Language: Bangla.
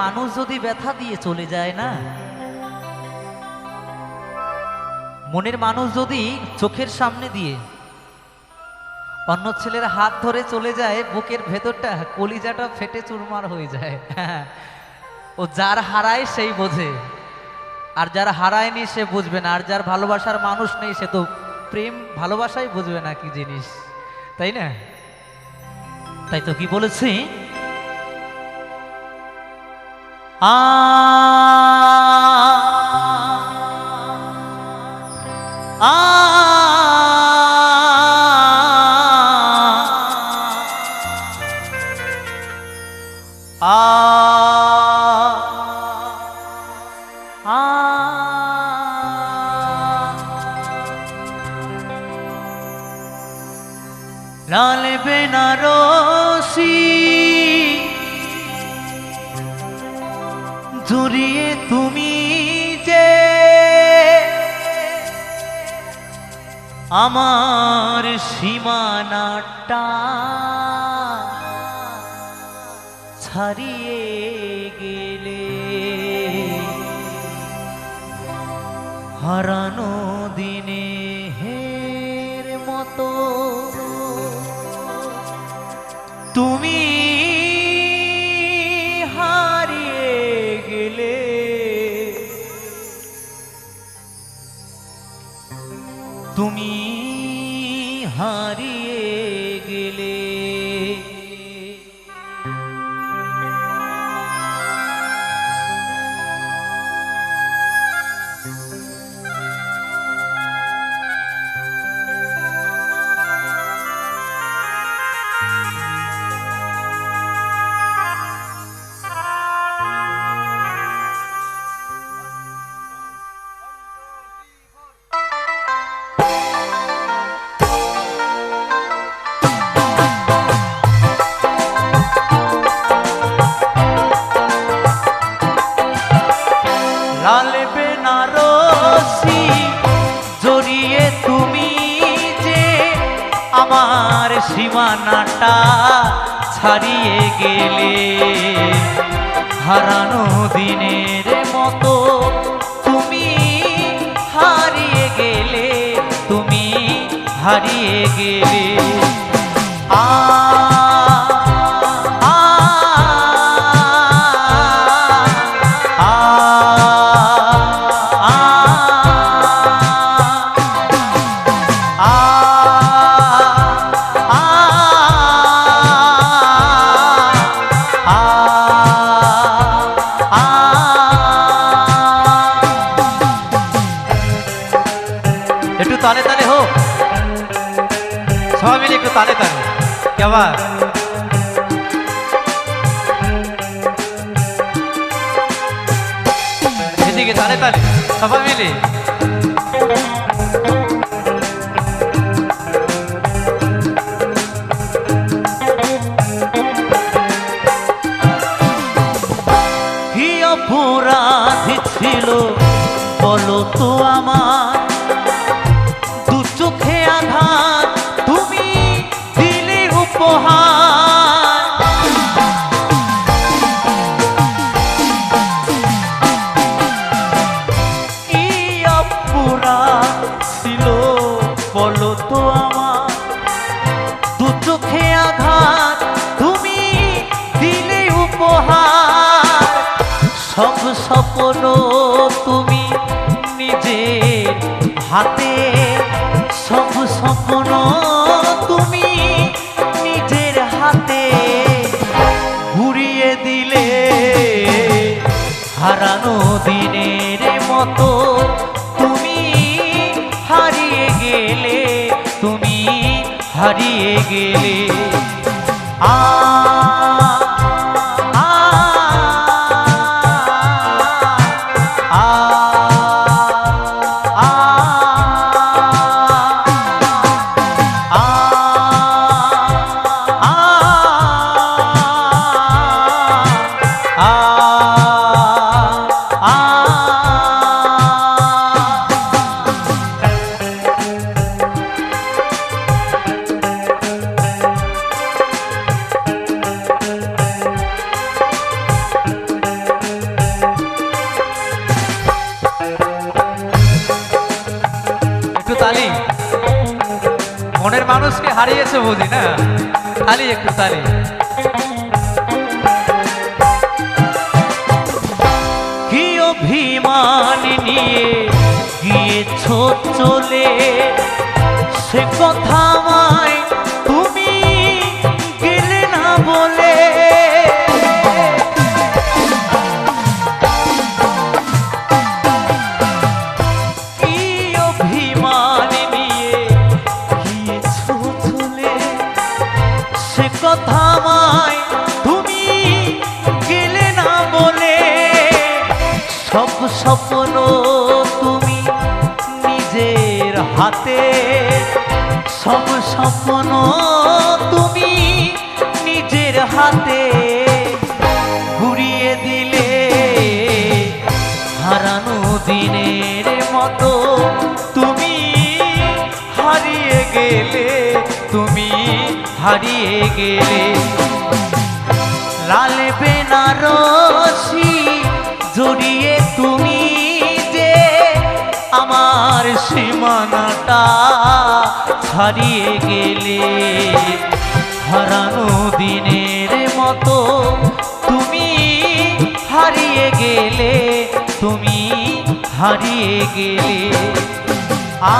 মানুষ যদি ব্যথা দিয়ে চলে যায় না? মনের মানুষ যদি চোখের সামনে দিয়ে অন্য ছেলের হাত ধরে চলে যায়, বুকের ভেতরটা কলিজাটা ফেটে চুরমার হয়ে যায়। ও যার হারায় সেই বোঝে। আর যার হারায়নি সে বুঝবে না। আর যার ভালোবাসার মানুষ নেই, সে তো প্রেম ভালোবাসাই বুঝবে না কি জিনিস। তাই না? তাই তো কি বলেছি? আ আ আ আমার সীমানাটা ছাড়িয়ে গেলে হারানো দিনে হের মতো। তুমি হারিয়ে গেলে। আমার সীমানাটা ছাড়িয়ে গেলে হারানো দিনের মতো তুমি হারিয়ে গেলে তুমি হারিয়ে গেলে। আ তালে তালে হোক সবাই মিলে একটু তালে তালে। কেমন এদিকে তালে তালে, সবাই মিলে। ছিল বলো তো আমার সব স্বপ্ন তুমি নিজে হাতে, সব স্বপ্ন তুমি নিজের হাতে ঘুরিয়ে দিলে। হারানো দিনের মতো তুমি হারিয়ে গেলে, তুমি হারিয়ে গেলে। আ মানুষকে হারিয়েছে বুঝি না খালি একটু তালি কি অভিমান নিয়ে গিয়েছ চলে সে কথা সব স্বপ্ন তুমি নিজের হাতে ঘুরিয়ে দিলে। হারানো দিনের মতো তুমি হারিয়ে গেলে, তুমি হারিয়ে গেলে। লাল বেনারসি আমার সীমানাটা ছাড়িয়ে গেলে হারানো দিনের মতো তুমি হারিয়ে গেলে তুমি হারিয়ে গেলে। আ